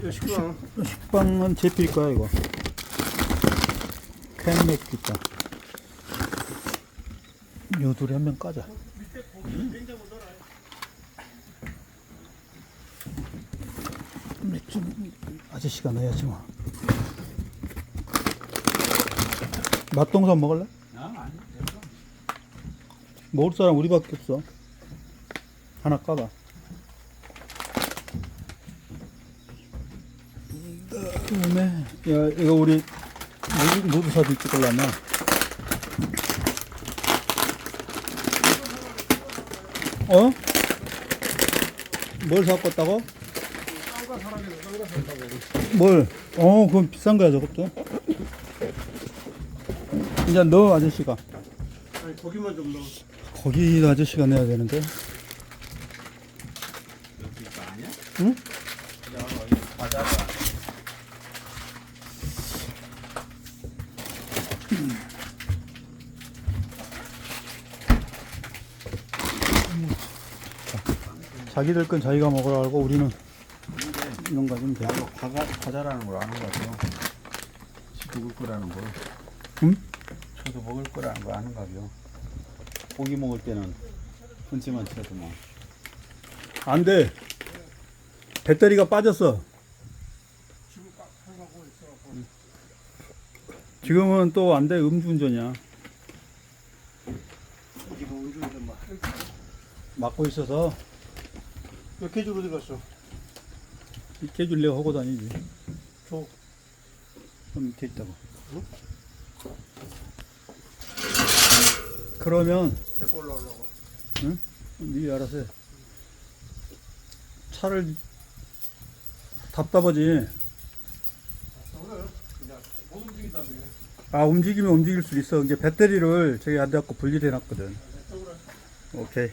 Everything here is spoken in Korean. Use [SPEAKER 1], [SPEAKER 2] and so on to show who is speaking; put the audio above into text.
[SPEAKER 1] 저 식빵.
[SPEAKER 2] 식빵은 제필 거야 이거. 캔맥 있다. 요 둘이 한 명 까자. 맥주 아저씨가 넣어야지 뭐 맛동산 먹을래? 먹을 사람 우리밖에 없어. 하나 까봐 그다음에 야 이거 우리 모두, 사진 찍으려면 어? 뭘 사고 왔다고? 뭘? 어 그건 비싼 거야 저것도 이제 너 아저씨가
[SPEAKER 1] 아니 고기만 좀 넣어.
[SPEAKER 2] 거기 아저씨가 내야 되는데 응? 자 기들 건 자기가 먹으라 하고 우리는 이런 거 좀 돼.
[SPEAKER 3] 과자, 과자라는 걸 아는 거죠. 먹을 거라는 거.
[SPEAKER 2] 응?
[SPEAKER 3] 저도 먹을 거라는 거 아는 거요. 고기 먹을 때는 분치만 쳐도 뭐.
[SPEAKER 2] 안 돼. 배터리가 빠졌어. 지금은 또 안 돼. 음주운전이야.
[SPEAKER 1] 이거 운전좀 막.
[SPEAKER 2] 막고 있어서
[SPEAKER 1] 몇 개줄 어디 갔어?
[SPEAKER 2] 깨줄래 하고 다니지.
[SPEAKER 1] 줘.
[SPEAKER 2] 그 밑에 있다고. 그러면
[SPEAKER 1] 데리고 올라오려고.
[SPEAKER 2] 네 알아서 해. 차를 답답하지.
[SPEAKER 1] 그래. 그냥 못 움직인다며.
[SPEAKER 2] 아 움직이면 움직일 수 있어. 이제 배터리를 저기 안 돼갖고 분리돼 놨거든. 오케이.